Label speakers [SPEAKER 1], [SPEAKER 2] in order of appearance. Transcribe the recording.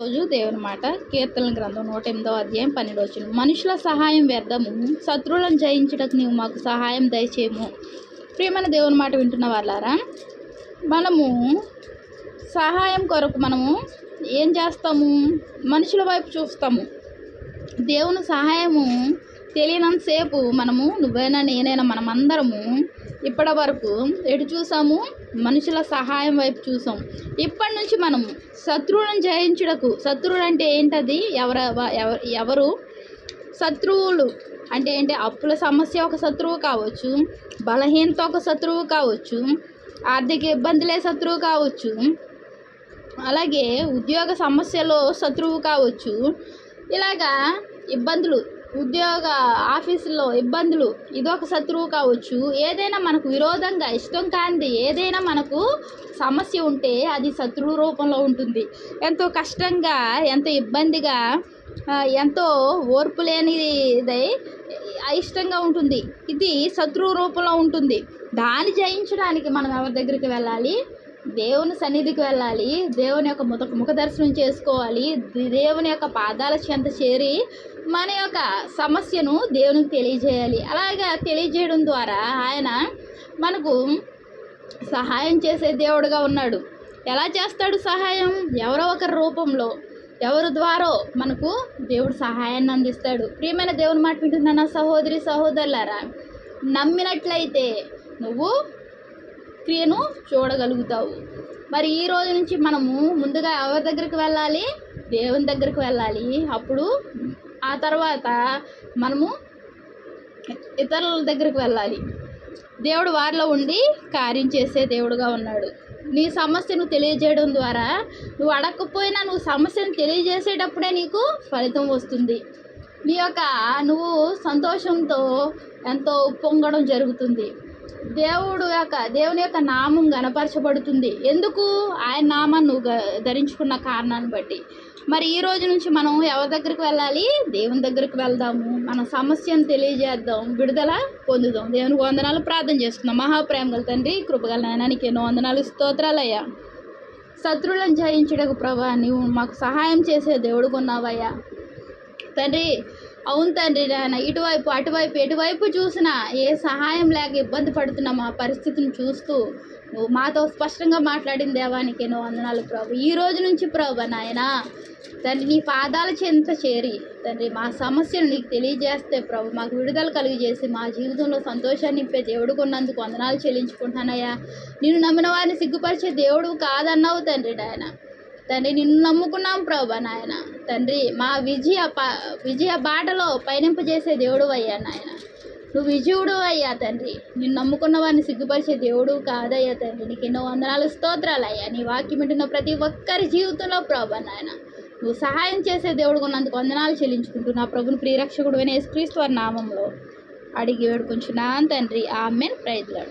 [SPEAKER 1] రోజు దేవుని మాట కీర్తన గ్రంథం నూట ఎనిమిదో అధ్యాయం పన్నెండు వచ్చిన మనుషుల సహాయం వ్యర్థము శత్రువులను జయించడానికి నీవు మాకు సహాయం దయచేయము. ప్రియమైన దేవుని మాట వింటున్న వాళ్ళారా మనము సహాయం కొరకు మనము ఏం చేస్తాము? మనుషుల వైపు చూస్తాము. దేవుని సహాయము తెలియనంతసేపు మనము నువ్వైనా నేనైనా మనమందరము ఇప్పటి వరకు ఎటు చూసాము? మనుషుల సహాయం వైపు చూసాం. ఇప్పటి నుంచి మనం శత్రువులను జయించుటకు శత్రువులు అంటే ఏంటది? ఎవర ఎవరు శత్రువులు అంటే ఏంటి? అప్పుల సమస్య ఒక శత్రువు కావచ్చు బలహీనత ఒక శత్రువు కావచ్చు ఆర్థిక ఇబ్బందులే శత్రువు కావచ్చు అలాగే ఉద్యోగ సమస్యలో శత్రువు కావచ్చు. ఇలాగా ఇబ్బందులు ఉద్యోగ ఆఫీసులో ఇబ్బందులు ఇదొక శత్రువు కావచ్చు. ఏదైనా మనకు విరోధంగా ఇష్టం కానిది ఏదైనా మనకు సమస్య ఉంటే అది శత్రువు రూపంలో ఉంటుంది. ఎంతో కష్టంగా ఎంతో ఇబ్బందిగా ఎంతో ఓర్పు లేనిదై అయిష్టంగా ఉంటుంది. ఇది శత్రువు రూపంలో ఉంటుంది. దాన్ని జయించడానికి మనం ఎవరి దగ్గరికి వెళ్ళాలి? దేవుని సన్నిధికి వెళ్ళాలి. దేవుని యొక్క ముఖ ముఖ దర్శనం చేసుకోవాలి. దేవుని యొక్క పాదాల చెంత చేరి మన యొక్క సమస్యను దేవునికి తెలియజేయాలి. అలాగా తెలియజేయడం ద్వారా ఆయన మనకు సహాయం చేసే దేవుడుగా ఉన్నాడు. ఎలా చేస్తాడు సహాయం? ఎవరో ఒకరి రూపంలో ఎవరి ద్వారా మనకు దేవుడు సహాయాన్ని అందిస్తాడు. ప్రియమైన దేవుని మాట వింటున్నా సహోదరి సహోదరులారా నమ్మినట్లయితే నువ్వు క్రియను చూడగలుగుతావు. మరి ఈ రోజు నుంచి మనము ముందుగా ఎవరి దగ్గరికి వెళ్ళాలి? దేవుని దగ్గరికి వెళ్ళాలి. అప్పుడు ఆ తర్వాత మనము ఇతరుల దగ్గరికి వెళ్ళాలి. దేవుడు వారిలో ఉండి కార్యం చేసే దేవుడుగా ఉన్నాడు. నీ సమస్యను తెలియజేయడం ద్వారా నువ్వు అడగకపోయినా నువ్వు సమస్యను తెలియజేసేటప్పుడే నీకు ఫలితం వస్తుంది. నీ యొక్క నువ్వు సంతోషంతో ఎంతో ఉప్పొంగడం జరుగుతుంది. దేవుడు యొక్క దేవుని యొక్క నామం గనపరచబడుతుంది ఎందుకు? ఆయన నామాన్ని నువ్వు ధరించుకున్న కారణాన్ని బట్టి. మరి ఈ రోజు నుంచి మనం ఎవరి దగ్గరికి వెళ్ళాలి? దేవుని దగ్గరికి వెళ్దాము. మన సమస్యను తెలియజేద్దాం. విడుదల పొందుదాం. దేవునికి వందనాలు ప్రార్థన చేసుకుందాం. మహాప్రేమ గల తండ్రి కృపగల నాయనానికి ఎన్నో వందనాలు స్తోత్రాలయ్యా. శత్రువులను జయించడకు ప్రభా నువ్వు మాకు సహాయం చేసే దేవుడు కొన్నావయ్యా తండ్రి అవును తండ్రి నాయన ఇటువైపు అటువైపు ఎటువైపు చూసినా ఏ సహాయం లేక ఇబ్బంది పడుతున్నా మా పరిస్థితిని చూస్తూ నువ్వు మాతో స్పష్టంగా మాట్లాడిన దేవానికి ఎన్నో వందనాలు ప్రభు. ఈ రోజు నుంచి ప్రభు నాయన తండ్రి నీ పాదాల చెంత చేరి తండ్రి మా సమస్యను నీకు తెలియజేస్తే ప్రభు మాకు విడుదల కలిగజేసి మా జీవితంలో సంతోషాన్ని నింపే దేవుడు కొన్నందుకు వందనాలు చెల్లించుకుంటానయ్యా నేను నమ్మిన వారిని సిగ్గుపరిచే దేవుడు కాదన్నావు తండ్రి నాయన. తండ్రి నిన్ను నమ్ముకున్నాం ప్రభా నాయన. తండ్రి మా విజయ విజయ బాటలో పయనింపు చేసే దేవుడు అయ్యా నాయన. నువ్వు విజయుడు అయ్యా తండ్రి. నిన్ను నమ్ముకున్న వారిని సిగ్గుపరిచే దేవుడు కాదయ్యా తండ్రి. నీకు ఎన్నో వందనాలు స్తోత్రాలు అయ్యా. నీ వాక్యం వింటున్న ప్రతి ఒక్కరి జీవితంలో ప్రభా నాయన. నువ్వు సహాయం చేసే దేవుడు ఉన్నందుకు వందనాలు చెల్లించుకుంటూ నా ప్రభుని ప్రియరక్షకుడు అనే క్రీస్తు వారి నామంలో అడిగి వేడుకుంటున్నాను తండ్రి. ఆమెన్. ప్రైజ్లాడు